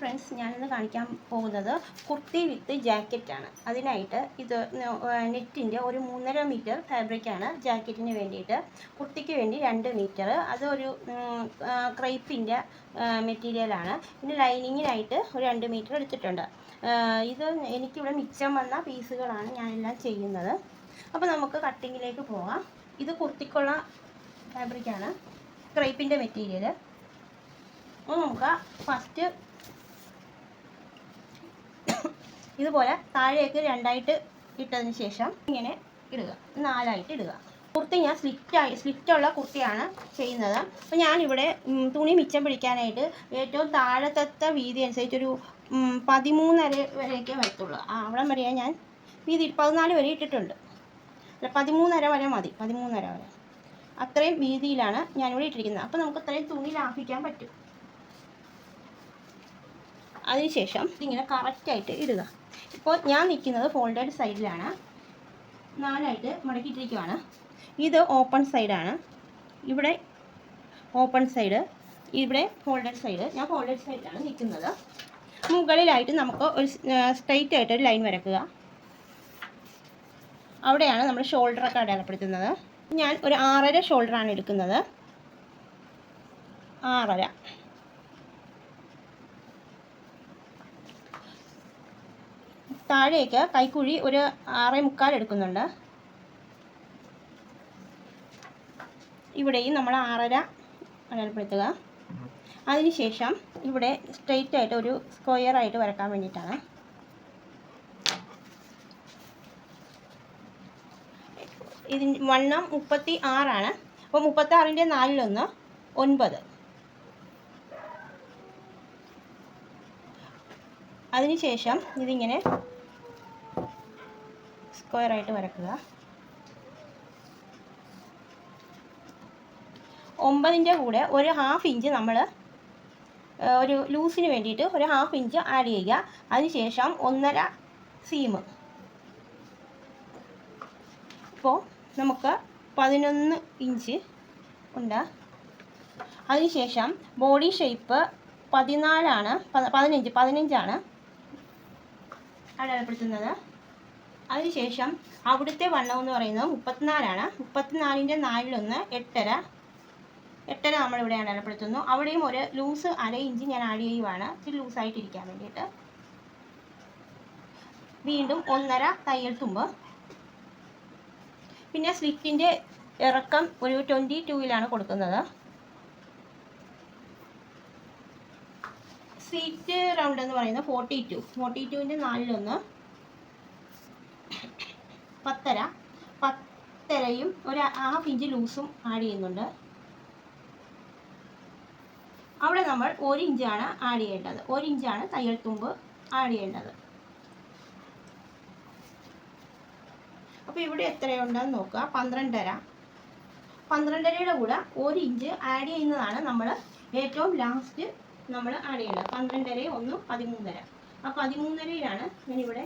Friends ഞാനിന്ന് കാണിക്കാൻ പോകുന്നത് കുർത്തി വിത്ത് ജാക്കറ്റാണ്. അതിനായിട്ട് ഇത് നെറ്റിന്റെ ഒരു മൂന്നര മീറ്റർ ഫാബ്രിക്കാണ് ജാക്കറ്റിന് വേണ്ടിയിട്ട്. കുർത്തിക്ക് വേണ്ടി രണ്ട് മീറ്റർ. അതൊരു ക്രൈപ്പിന്റെ മെറ്റീരിയലാണ് പിന്നെ ലൈനിങ്ങിനായിട്ട് ഒരു രണ്ട് മീറ്റർ എടുത്തിട്ടുണ്ട്. ഇത് എനിക്കിവിടെ മിച്ചം വന്ന പീസുകളാണ് ഞാനെല്ലാം ചെയ്യുന്നത്. അപ്പോൾ നമുക്ക് കട്ടിങ്ങിലേക്ക് പോകാം. ഇത് കുർത്തിക്കുള്ള ഫാബ്രിക്കാണ് ക്രൈപ്പിന്റെ മെറ്റീരിയൽ നമുക്ക് ഫസ്റ്റ് ഇതുപോലെ താഴേക്ക് രണ്ടായിട്ട് ഇട്ടതിന് ശേഷം ഇങ്ങനെ ഇടുക. നാലായിട്ട് ഇടുക. കുർത്തി ഞാൻ സ്ലിറ്റായി സ്ലിറ്റുള്ള കുർത്തിയാണ് ചെയ്യുന്നത്. അപ്പോൾ ഞാനിവിടെ തുണി മിച്ചം പിടിക്കാനായിട്ട് ഏറ്റവും താഴത്തെ വീതി അനുസരിച്ചൊരു പതിമൂന്നര വരെയൊക്കെ വരത്തുള്ളൂ. ആ അവിടെ വരെയാണ് ഞാൻ വീതി പതിനാല് വരെ ഇട്ടിട്ടുണ്ട്. അല്ല പതിമൂന്നര വരെ മതി പതിമൂന്നര വരെ. അത്രയും വീതിയിലാണ് ഞാനിവിടെ ഇട്ടിരിക്കുന്നത്. അപ്പോൾ നമുക്ക് അത്രയും തുണി ലാഭിക്കാൻ പറ്റും. അതിനുശേഷം ഇതിങ്ങനെ കറക്റ്റായിട്ട് ഇടുക. ഇപ്പോൾ ഞാൻ നിൽക്കുന്നത് ഫോൾഡഡ് സൈഡിലാണ് നാലായിട്ട് മടക്കിയിട്ടിരിക്കുവാണ്. ഇത് ഓപ്പൺ സൈഡാണ് ഇവിടെ ഓപ്പൺ സൈഡ് ഇവിടെ ഫോൾഡഡ് സൈഡ് ഞാൻ ഫോൾഡഡ് സൈഡിലാണ് നിൽക്കുന്നത്. മുകളിലായിട്ട് നമുക്ക് ഒരു സ്ട്രെയിറ്റ് ആയിട്ട് ഒരു ലൈൻ വരക്കുക. അവിടെയാണ് നമ്മൾ ഷോൾഡറൊക്കെ അടയാളപ്പെടുത്തുന്നത്. ഞാൻ ഒരു ആറര ഷോൾഡറാണ് എടുക്കുന്നത്. ആറര. താഴേക്ക് കൈക്കുഴി ഒരു ആറേ മുക്കാൽ എടുക്കുന്നുണ്ട്. ഇവിടെയും നമ്മൾ ആറര അടയാളപ്പെടുത്തുക. അതിനുശേഷം ഇവിടെ സ്ട്രെയിറ്റ് ആയിട്ട് ഒരു സ്ക്വയർ ആയിട്ട് വരക്കാൻ വേണ്ടിയിട്ടാണ്. ഇതിന് വണ്ണം മുപ്പത്തി ആറാണ് അപ്പോൾ മുപ്പത്തി ആറിന്റെ നാലിലൊന്ന് ഒൻപത്. അതിനുശേഷം ഇതിങ്ങനെ സ്ക്വയർ ആയിട്ട് വരക്കുക. ഒമ്പതിന്റെ കൂടെ ഒരു ഹാഫ് ഇഞ്ച് നമ്മൾ ഒരു ലൂസിന് വേണ്ടിയിട്ട് ഒരു ഹാഫ് ഇഞ്ച് ആഡ് ചെയ്യുക. അതിനുശേഷം ഒന്നര സീം ഇപ്പോൾ നമുക്ക് പതിനൊന്ന് ഇഞ്ച് ഉണ്ട്. അതിനുശേഷം ബോഡി ഷേപ്പ് പതിനാലാണ് പതിനഞ്ച് പതിനഞ്ചാണ് അടയാളപ്പെടുത്തുന്നത്. അതിനുശേഷം അവിടുത്തെ വണ്ണം എന്ന് പറയുന്നത് മുപ്പത്തിനാലാണ്. മുപ്പത്തിനാലിന്റെ നാലിലൊന്ന് എട്ടര. എട്ടര നമ്മളിവിടെ അടയാളപ്പെടുത്തുന്നു. അവിടെയും ഒരു ലൂസ് അര ഇഞ്ച് ഞാൻ ആഡ് ചെയ്യുവാണ്. ഇച്ചിരി ലൂസായിട്ടിരിക്കാൻ വേണ്ടിയിട്ട്. വീണ്ടും ഒന്നര തയ്യൽ തുമ്പ്. പിന്നെ സ്ലിറ്റിന്റെ ഇറക്കം ഒരു ട്വന്റി ടൂവിലാണ് കൊടുക്കുന്നത്. സീറ്റ് റൗണ്ട് എന്ന് പറയുന്നത് ഫോർട്ടി ടു. ഫോർട്ടി ടുവിന്റെ നാലിലൊന്ന്. പത്തര. പത്തരയും ഒരു ഹാഫ് ഇഞ്ച് ലൂസും ആഡ് ചെയ്യുന്നുണ്ട്. അവിടെ നമ്മൾ ഒരു ഇഞ്ചാണ് ആഡ് ചെയ്യേണ്ടത്. ഒരു ഇഞ്ചാണ് തയ്യൽ തുമ്പ് ആഡ് ചെയ്യേണ്ടത്. അപ്പോൾ ഇവിടെ എത്രയുണ്ടെന്ന് നോക്കുക. പന്ത്രണ്ടര. പന്ത്രണ്ടരയുടെ കൂടെ ഒരു ഇഞ്ച് ആഡ് ചെയ്യുന്നതാണ് നമ്മൾ ഏറ്റവും ലാസ്റ്റ് നമ്മൾ ആഡ് ചെയ്യേണ്ടത്. പന്ത്രണ്ടര ഒന്ന് പതിമൂന്നര. ആ പതിമൂന്നരയിലാണ് ഞാനിവിടെ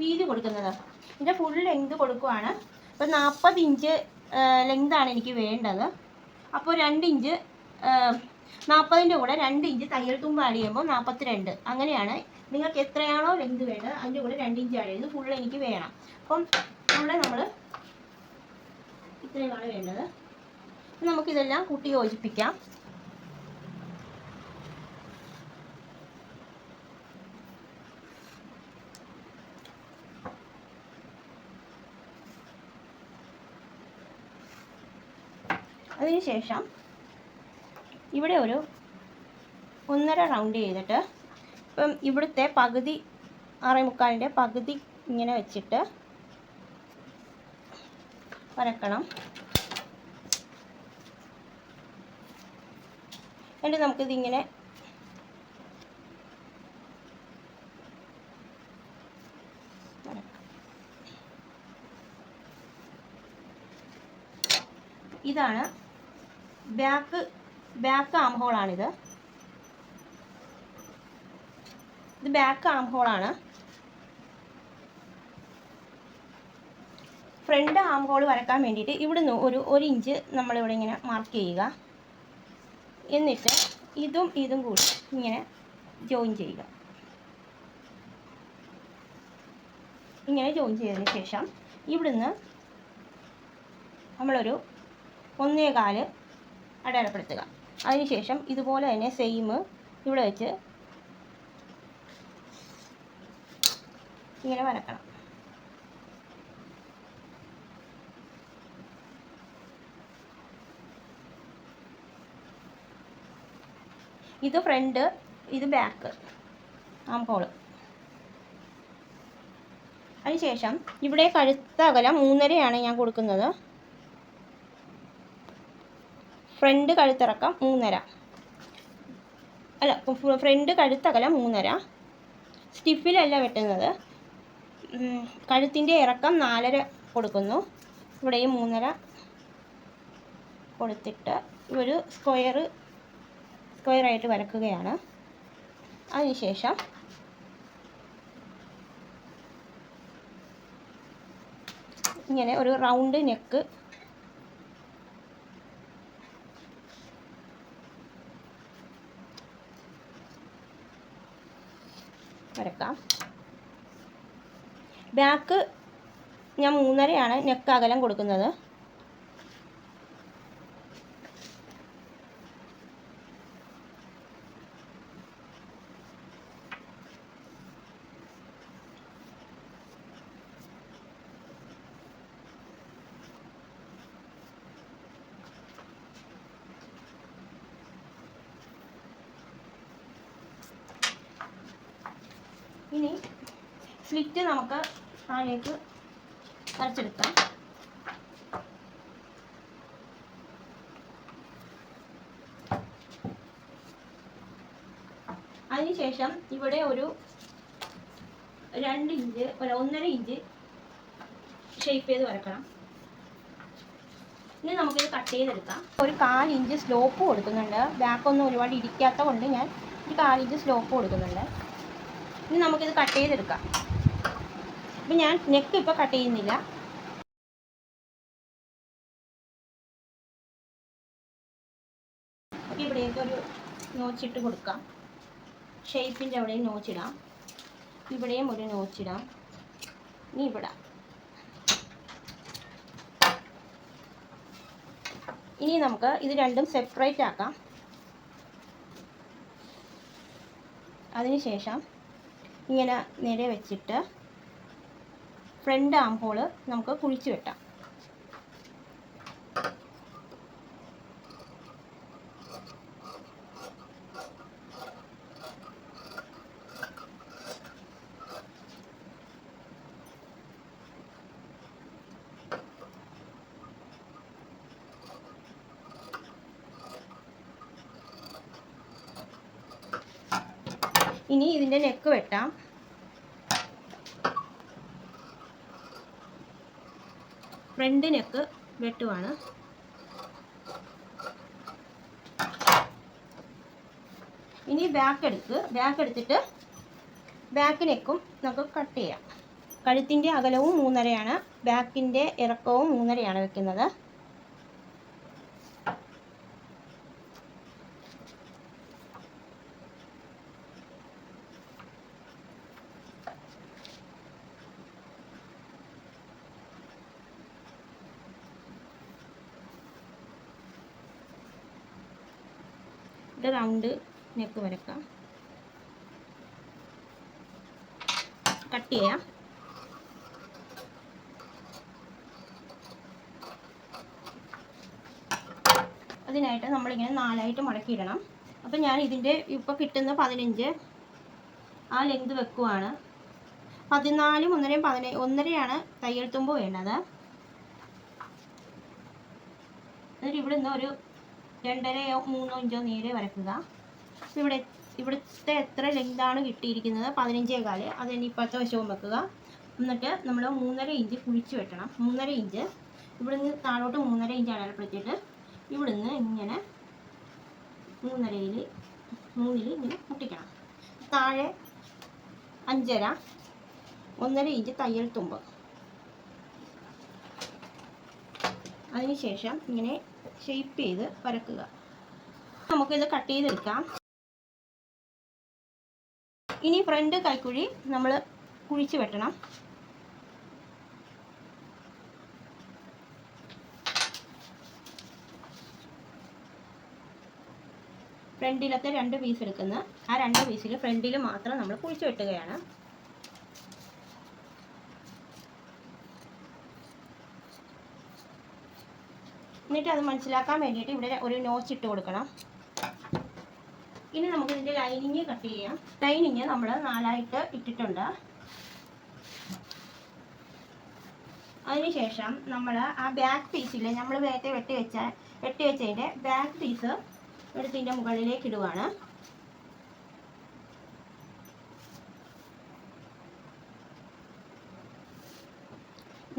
വീതി കൊടുക്കുന്നത്. ഇതിന്റെ ഫുൾ ലെങ്ത് കൊടുക്കുവാണ്. അപ്പോൾ നാൽപ്പത് ഇഞ്ച് ലെങ്താണ് എനിക്ക് വേണ്ടത്. അപ്പോൾ രണ്ട് ഇഞ്ച് നാൽപ്പതിന്റെ കൂടെ രണ്ട് ഇഞ്ച് തയ്യൽ തുമ്പ് ആഡ് ചെയ്യുമ്പോൾ നാൽപ്പത്തിരണ്ട് അങ്ങനെയാണ്. നിങ്ങൾക്ക് എത്രയാണോ ലെങ്ത് വേണ്ടത് അതിന്റെ കൂടെ രണ്ട് ഇഞ്ച് ആഡ് ചെയ്ത് ഫുൾ എനിക്ക് വേണം. അപ്പം ഫുള്ള് നമ്മൾ ഇത്രയുമാണ് വേണ്ടത്. നമുക്കിതെല്ലാം കൂട്ടി യോജിപ്പിക്കാം. അതിനുശേഷം ഇവിടെ ഒരു ഒന്നര റൗണ്ട് ചെയ്തിട്ട് ഇപ്പം ഇവിടുത്തെ പകുതി ആറേ മുക്കാലിന്റെ പകുതി ഇങ്ങനെ വെച്ചിട്ട് വരക്കണം. എന്നിട്ട് നമുക്കിതിങ്ങനെ ഇതാണ് ബാക്ക് ബാക്ക് ആം ഹോളാണിത് ഇത് ബാക്ക് ആം ഹോളാണ് ഫ്രണ്ട് ആം ഹോൾ വരക്കാൻ വേണ്ടിയിട്ട് ഇവിടുന്ന് ഒരു ഒരു ഇഞ്ച് നമ്മളിവിടെ ഇങ്ങനെ മാർക്ക് ചെയ്യുക. എന്നിട്ട് ഇതും ഇതും കൂടി ഇങ്ങനെ ജോയിൻ ചെയ്യുക. ഇങ്ങനെ ജോയിൻ ചെയ്തതിന് ശേഷം ഇവിടുന്ന് നമ്മളൊരു ഒന്നേകാൽ അടയാളപ്പെടുത്തുക. അതിനുശേഷം ഇതുപോലെ തന്നെ സെയിം ഇവിടെ വെച്ച് ഇങ്ങനെ വരക്കണം. ഇത് ഫ്രണ്ട് ഇത് ബാക്ക് ആം ഹോൾ അതിനുശേഷം ഇവിടെ കഴുത്ത അകലം മൂന്നരയാണ് ഞാൻ കൊടുക്കുന്നത്. ഫ്രണ്ട് കഴുത്തിറക്കം മൂന്നര. അല്ല ഫ്രണ്ട് കഴുത്തകലം മൂന്നര. സ്റ്റിഫിലല്ല വെട്ടുന്നത്. കഴുത്തിന്റെ ഇറക്കം നാലര കൊടുക്കുന്നു. ഇവിടെയും മൂന്നര കൊടുത്തിട്ട് ഒരു സ്ക്വയർ സ്ക്വയറായിട്ട് വരക്കുകയാണ്. അതിനുശേഷം ഇങ്ങനെ ഒരു റൗണ്ട് നെക്ക് വരക്കാം. ബാക്ക് ഞാൻ മൂന്നരയാണ് നെക്ക് അകലം കൊടുക്കുന്നത് ഇനി സ്ലിറ്റ് നമുക്ക് താഴേക്ക് വരച്ചെടുക്കാം. അതിനുശേഷം ഇവിടെ ഒരു രണ്ട് ഇഞ്ച് ഒരു ഒന്നര ഇഞ്ച് ഷേപ്പ് ചെയ്ത് വരക്കണം. ഇനി നമുക്കിത് കട്ട് ചെയ്തെടുക്കാം. ഒരു കാൽ ഇഞ്ച് സ്ലോപ്പ് കൊടുക്കുന്നുണ്ട്. ബാക്കൊന്നും ഒരുപാട് ഇരിക്കാത്ത കൊണ്ട് ഞാൻ ഒരു കാൽ ഇഞ്ച് സ്ലോപ്പ് കൊടുക്കുന്നുണ്ട്. ഇനി നമുക്കിത് കട്ട് ചെയ്തെടുക്കാം. അപ്പം ഞാൻ നെക്ക് ഇപ്പോൾ കട്ട് ചെയ്യുന്നില്ല. ഇവിടേക്ക് ഒരു നോച്ചിട്ട് കൊടുക്കാം. ഷേപ്പിന്റെ അവിടെയും നോച്ചിടാം ഇവിടെയും ഒരു നോച്ചിടാം ഇനി ഇവിടെ. ഇനി നമുക്ക് ഇത് രണ്ടും സെപ്പറേറ്റ് ആക്കാം. അതിനുശേഷം ഇങ്ങനെ നേരെ വെച്ചിട്ട് ഫ്രണ്ട് ആം ഹോൾ നമുക്ക് കുഴിച്ച് വെട്ടാം. ഇനി ഇതിന്റെ നെക്ക് വെട്ടാം. ഫ്രണ്ട് നെക്ക് വെട്ടുവാണ്. ഇനി ബാക്ക് എടുക്ക്. ബാക്ക് എടുത്തിട്ട് ബാക്ക് നെക്കും നമുക്ക് കട്ട് ചെയ്യാം. കഴുത്തിന്റെ അകലവും മൂന്നരയാണ്. ബാക്കിന്റെ ഇറക്കവും മൂന്നരയാണ് വെക്കുന്നത്. ഇത് റൗണ്ട് നെക്ക് വരക്കാം. കട്ട് ചെയ്യാം. അതിനായിട്ട് നമ്മളിങ്ങനെ നാലായിട്ട് മടക്കിയിടണം. അപ്പം ഞാൻ ഇതിന്റെ ഇപ്പോൾ കിട്ടുന്ന പതിനഞ്ച് ആ ലെങ്ത് വെക്കുവാണ്. പതിനാലും ഒന്നരയും പതിന ഒന്നരയാണ് തയ്യൽ വേണ്ടത്. എന്നിട്ട് ഇവിടെ നിന്ന് ഒരു രണ്ടരയോ മൂന്നോ ഇഞ്ചോ നേരെ വരക്കുക. ഇവിടെ ഇവിടുത്തെ എത്ര ലെങ്താണ് കിട്ടിയിരിക്കുന്നത്? പതിനഞ്ചേ കാൽ. അത് തന്നെ ഇപ്പോഴത്തെ വശവും വെക്കുക. എന്നിട്ട് നമ്മൾ മൂന്നര ഇഞ്ച് കുഴിച്ച് വെട്ടണം. മൂന്നര ഇഞ്ച് ഇവിടുന്ന് താഴോട്ട് മൂന്നര ഇഞ്ച് അടയാളപ്പെടുത്തിയിട്ട് ഇവിടുന്ന് ഇങ്ങനെ മൂന്നരയിൽ മൂന്നിൽ ഇങ്ങനെ മുട്ടിക്കണം താഴെ അഞ്ചര ഒന്നര ഇഞ്ച് തയ്യൽ തുമ്പ്. അതിനുശേഷം ഇങ്ങനെ ഷേപ്പ് ചെയ്ത് വരക്കുക. നമുക്കിത് കട്ട് ചെയ്തെടുക്കാം. ഇനി ഫ്രണ്ട് കൈക്കുഴി നമ്മൾ കുഴിച്ച് വെട്ടണം. ഫ്രണ്ടിലത്തെ രണ്ട് പീസ് എടുക്കുന്ന ആ രണ്ട് പീസിൽ ഫ്രണ്ടിൽ മാത്രം നമ്മൾ കുഴിച്ച് വെട്ടുകയാണ്. എന്നിട്ട് അത് മനസ്സിലാക്കാൻ വേണ്ടിയിട്ട് ഇവിടെ ഒരു നോച്ച് ഇട്ട് കൊടുക്കണം. ഇനി നമുക്ക് ഇതിന്റെ ലൈനിങ് കട്ട് ചെയ്യാം. ലൈനിങ് നമ്മൾ നാലായിട്ട് ഇട്ടിട്ടുണ്ട്. അതിനുശേഷം നമ്മൾ ആ ബാക്ക് പീസിൽ നമ്മൾ നേരത്തെ വെട്ടി വെച്ച വെട്ടി വെച്ചതിന്റെ ബാക്ക് പീസ് എടുത്തിന്റെ മുകളിലേക്ക് ഇടുവാണ്.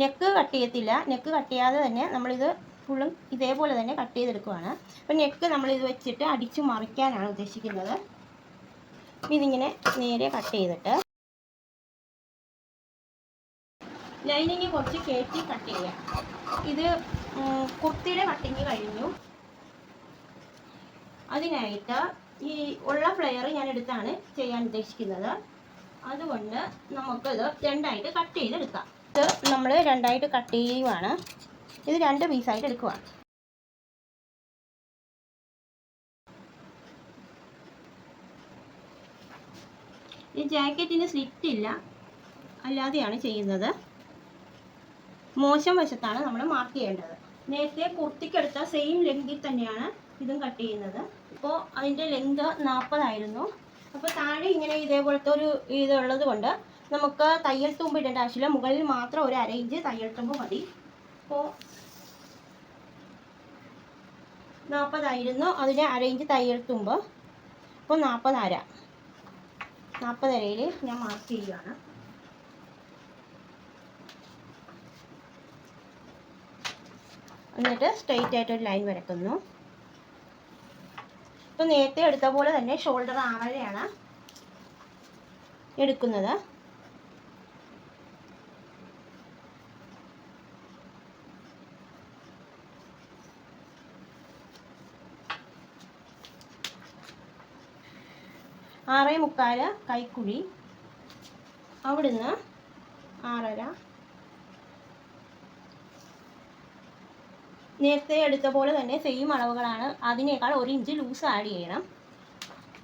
നെക്ക് കട്ട് ചെയ്യത്തില്ല. നെക്ക് കട്ട് ചെയ്യാതെ തന്നെ നമ്മളിത് ഫുള്ളും ഇതേപോലെ തന്നെ കട്ട് ചെയ്തെടുക്കുവാണ്. അപ്പം നെക്ക് നമ്മൾ ഇത് വെച്ചിട്ട് അടിച്ചു മറിക്കാനാണ് ഉദ്ദേശിക്കുന്നത്. ഇതിങ്ങനെ നേരെ കട്ട് ചെയ്തിട്ട് ലൈനിങ് കുറച്ച് കയറ്റി കട്ട് ചെയ്യാം. ഇത് കുർത്തിയുടെ കട്ടിങ് കഴിഞ്ഞു. അതിനായിട്ട് ഈ ഉള്ള ഫ്ലെയർ ഞാൻ എടുത്താണ് ചെയ്യാൻ ഉദ്ദേശിക്കുന്നത്. അതുകൊണ്ട് നമുക്കിത് രണ്ടായിട്ട് കട്ട് ചെയ്തെടുക്കാം. ഇത് നമ്മൾ രണ്ടായിട്ട് കട്ട് ചെയ്യുവാണ്. ഇത് രണ്ട് പീസായിട്ട് എടുക്കുവാണ്. ഈ ജാക്കറ്റിന് സ്ലിറ്റ് ഇല്ല. അല്ലാതെയാണ് ചെയ്യുന്നത്. മോശം വശത്താണ് നമ്മൾ മാർക്ക് ചെയ്യേണ്ടത്. നേരത്തെ കുർത്തിക്കെടുത്ത സെയിം ലെങ്തിൽ തന്നെയാണ് ഇതും കട്ട് ചെയ്യുന്നത്. ഇപ്പോൾ അതിന്റെ ലെങ്ത് നാൽപ്പതായിരുന്നു അപ്പോൾ താഴെ ഇങ്ങനെ ഇതേപോലത്തെ ഒരു ഇതുള്ളത് കൊണ്ട് നമുക്ക് തയ്യൽ തുമ്പ് ഇടേണ്ട ആവശ്യമില്ല. മുകളിൽ മാത്രം ഒരു അര ഇഞ്ച് തയ്യൽ തുമ്പ് മതി. അപ്പോൾ നാൽപ്പതായിരുന്നു അതിന് അരയിഞ്ച് തുമ്പ് അപ്പോൾ നാൽപ്പത് അര ഞാൻ മാർക്ക് ചെയ്യുകയാണ് എന്നിട്ട് സ്ട്രെയിറ്റ് ആയിട്ട് ഒരു ലൈൻ വരക്കുന്നു. ഇപ്പം നേരത്തെ എടുത്ത പോലെ തന്നെ ഷോൾഡർ ആറരയാണ് എടുക്കുന്നത്. ആറേ മുക്കാൽ കൈക്കുഴി. അവിടുന്ന് ആറര. നേരത്തെ എടുത്ത പോലെ തന്നെ സെയിം അളവുകളാണ്. അതിനേക്കാൾ ഒരു ഇഞ്ച് ലൂസ് ആഡ് ചെയ്യണം.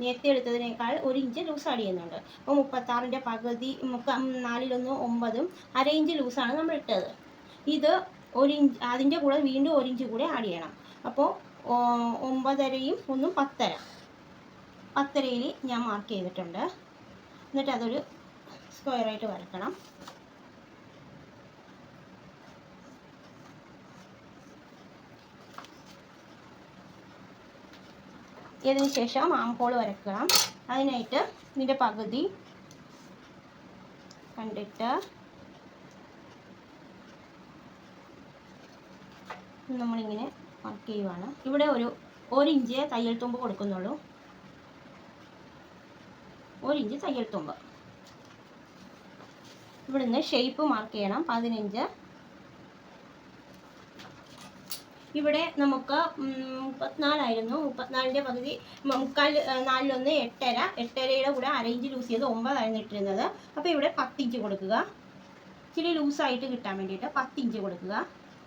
നേരത്തെ എടുത്തതിനേക്കാൾ ഒരു ഇഞ്ച് ലൂസ് ആഡ് ചെയ്യുന്നുണ്ട്. അപ്പോൾ മുപ്പത്താറിന്റെ പകുതി നാലിലൊന്ന് ഒമ്പതും അര ഇഞ്ച് ലൂസാണ് നമ്മൾ ഇട്ടത്. ഇത് ഒരു ഇഞ്ച് അതിന്റെ കൂടെ വീണ്ടും ഒരു ഇഞ്ച് കൂടെ ആഡ് ചെയ്യണം. അപ്പോൾ ഒമ്പതരയും ഒന്നും പത്തര. പത്തരയിൽ ഞാൻ മാർക്ക് ചെയ്തിട്ടുണ്ട്. എന്നിട്ട് അതൊരു സ്ക്വയറായിട്ട് വരക്കണം. ഇതിന് ശേഷം ആംപോൾ വരക്കണം. അതിനായിട്ട് ഇതിന്റെ പകുതി കണ്ടിട്ട് നമ്മളിങ്ങനെ മാർക്ക് ചെയ്യുവാണ്. ഇവിടെ ഒരു ഒരു ഇഞ്ച് തയ്യൽ തുമ്പ് കൊടുക്കുന്നുള്ളൂ. ഒരു ഇഞ്ച് തയ്യൽ തുമ്പ് ഇവിടുന്ന് ഷേപ്പ് മാർക്ക് ചെയ്യണം പതിനഞ്ച്. ഇവിടെ നമുക്ക് മുപ്പത്തിനാലായിരുന്നു. മുപ്പത്തിനാലിന്റെ പകുതി മുക്കാൽ നാലിലൊന്ന് എട്ടര. എട്ടരയുടെ കൂടെ ഇഞ്ച് ലൂസ് ചെയ്ത് ഒമ്പതായിരുന്നു ഇട്ടിരുന്നത്. അപ്പോൾ ഇവിടെ പത്തിഞ്ച് കൊടുക്കുക. ഇച്ചിരി ലൂസായിട്ട് കിട്ടാൻ വേണ്ടിയിട്ട് പത്തിഞ്ച് കൊടുക്കുക.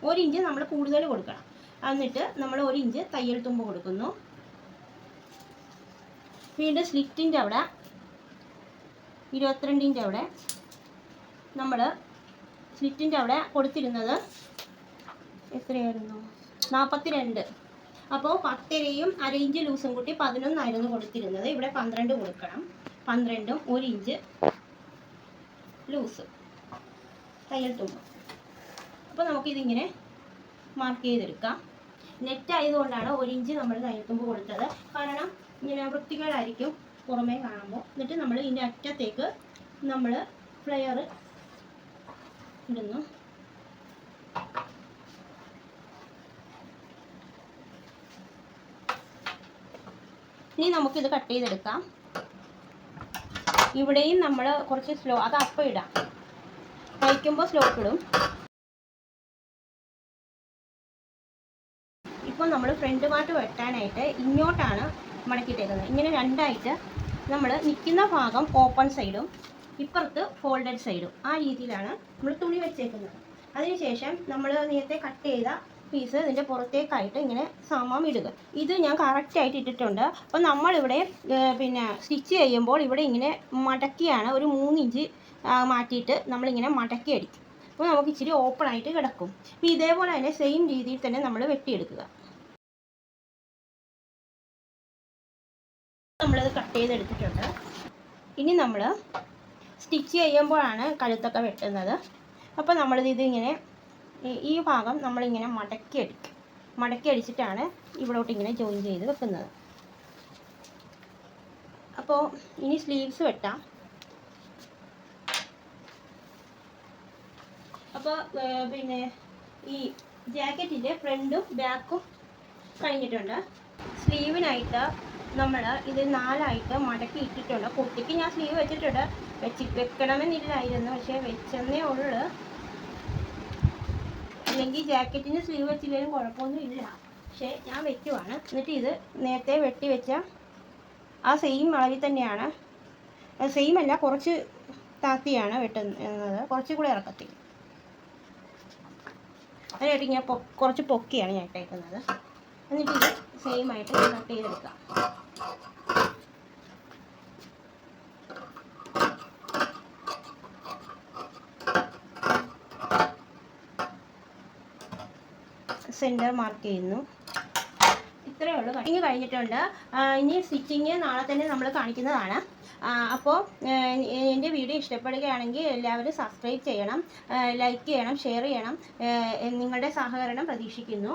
ഒരു ഇഞ്ച് നമ്മൾ കൂടുതൽ കൊടുക്കണം. എന്നിട്ട് നമ്മൾ ഒരു ഇഞ്ച് തയ്യൽ തുമ്പ് കൊടുക്കുന്നു. വീണ്ടും സ്ലിറ്റിന്റെ അവിടെ ഇരുപത്തിരണ്ടിന്റെ അവിടെ നമ്മൾ സ്ലിറ്റിന്റെ അവിടെ കൊടുത്തിരുന്നത് എത്രയായിരുന്നു? നാൽപ്പത്തിരണ്ട് അപ്പോൾ പത്തരയും അര ഇഞ്ച് ലൂസും കൂട്ടി പതിനൊന്നായിരുന്നു കൊടുത്തിരുന്നത്. ഇവിടെ പന്ത്രണ്ട് കൊടുക്കണം. പന്ത്രണ്ടും ഒരു ഇഞ്ച് ലൂസ്. തയ്യൽ തുമ്പ് അപ്പോൾ നമുക്കിതിങ്ങനെ മാർക്ക് ചെയ്തെടുക്കാം. നെറ്റ് ആയതുകൊണ്ടാണ് ഒരു ഇഞ്ച് നമ്മൾ തയ്യൽ തുമ്പ് കൊടുത്തത്. കാരണം ഇങ്ങനെ വൃത്തികേടായിരിക്കും. പുറമേ കാണുമ്പോൾ എന്നിട്ട് നമ്മൾ ഇതിന്റെ അറ്റത്തേക്ക് നമ്മൾ ഫ്ലെയർ ഇടുന്നു. ഇനി നമുക്കിത് കട്ട് ചെയ്തെടുക്കാം. ഇവിടെയും നമ്മൾ കുറച്ച് സ്ലോ അത് അപ്പം ഇടാം. കഴിക്കുമ്പോൾ സ്ലോപ്പ് ഇടും. ഇപ്പോൾ നമ്മൾ ഫ്രണ്ട് പാർട്ട് വെട്ടാനായിട്ട് ഇങ്ങോട്ടാണ് മടക്കിയിട്ടേക്കുന്നത്. ഇങ്ങനെ രണ്ടായിട്ട് നമ്മൾ നിൽക്കുന്ന ഭാഗം ഓപ്പൺ സൈഡും ഇപ്പുറത്ത് ഫോൾഡഡ് സൈഡും ആ രീതിയിലാണ് നമ്മൾ തുണി വെച്ചേക്കുന്നത്. അതിനുശേഷം നമ്മൾ നേരത്തെ കട്ട് ചെയ്ത പീസ് ഇതിന്റെ പുറത്തേക്കായിട്ട് ഇങ്ങനെ സമം ഇടുക. ഇത് ഞാൻ കറക്റ്റായിട്ട് ഇട്ടിട്ടുണ്ട്. അപ്പോൾ നമ്മളിവിടെ പിന്നെ സ്റ്റിച്ച് ചെയ്യുമ്പോൾ ഇവിടെ ഇങ്ങനെ മടക്കിയാണ് ഒരു മൂന്നിഞ്ച് മാറ്റിയിട്ട് നമ്മളിങ്ങനെ മടക്കി അടിക്കും. അപ്പോൾ നമുക്ക് ഇച്ചിരി ഓപ്പൺ ആയിട്ട് കിടക്കും. അപ്പോൾ ഇതേപോലെ തന്നെ സെയിം രീതിയിൽ തന്നെ നമ്മൾ വെട്ടിയെടുക്കുക. നമ്മളിത് കട്ട് ചെയ്തെടുത്തിട്ടുണ്ട്. ഇനി നമ്മൾ സ്റ്റിച്ച് ചെയ്യുമ്പോഴാണ് കഴുത്തൊക്കെ വെട്ടുന്നത്. അപ്പോൾ നമ്മളിത് ഇതിങ്ങനെ ഈ- ഭാഗം നമ്മളിങ്ങനെ മടക്കി അടിക്കും. മടക്കി അടിച്ചിട്ടാണ് ഇവിടോട്ട് ഇങ്ങനെ ജോയിൻ ചെയ്ത് വെക്കുന്നത്. അപ്പോൾ ഇനി സ്ലീവ്സ് വെട്ടാം. അപ്പോൾ പിന്നെ ഈ ജാക്കറ്റിന്റെ ഫ്രണ്ടും ബാക്കും കഴിഞ്ഞിട്ടുണ്ട്. സ്ലീവിനായിട്ട് നമ്മൾ ഇത് നാലായിട്ട് മടക്കി ഇട്ടിട്ടുണ്ട്. കുട്ടിക്ക് ഞാൻ സ്ലീവ് വെച്ചിട്ടുണ്ട്. വെച്ച് വെക്കണമെന്നില്ലായിരുന്നു പക്ഷേ വെച്ചെന്നേ ഉള്ളു. അല്ലെങ്കിൽ ജാക്കറ്റിന് സ്ലീവ് വെച്ചില്ലെങ്കിലും കുഴപ്പമൊന്നും ഇല്ല. പക്ഷേ ഞാൻ വെക്കുവാണ്. എന്നിട്ട് ഇത് നേരത്തെ വെട്ടി വെച്ച ആ സെയിം അളവിൽ തന്നെയാണ്. സെയിം അല്ല കുറച്ച് താത്തിയാണ് വെട്ടുന്നത്. കുറച്ചും കൂടെ ഇറക്കത്തിൽ അതിനായിട്ട് ഞാൻ കുറച്ച് പൊക്കിയാണ് ഞാൻ ഇട്ടേക്കുന്നത്. എന്നിട്ട് ഇത് സെയിം ആയിട്ട് കട്ട് ചെയ്തെടുക്കാം. സെന്റർ മാർക്ക് ചെയ്യുന്നു. ഇത്രയേ ഉള്ളൂ. കട്ടിങ് കഴിഞ്ഞിട്ടുണ്ട്. ഇനി സ്റ്റിച്ചിങ് നാളെ തന്നെ നമ്മൾ കാണിക്കുന്നതാണ്. അപ്പോൾ എന്റെ വീഡിയോ ഇഷ്ടപ്പെടുകയാണെങ്കിൽ എല്ലാവരും സബ്സ്ക്രൈബ് ചെയ്യണം. ലൈക്ക് ചെയ്യണം ഷെയർ ചെയ്യണം. നിങ്ങളുടെ സഹകരണം പ്രതീക്ഷിക്കുന്നു.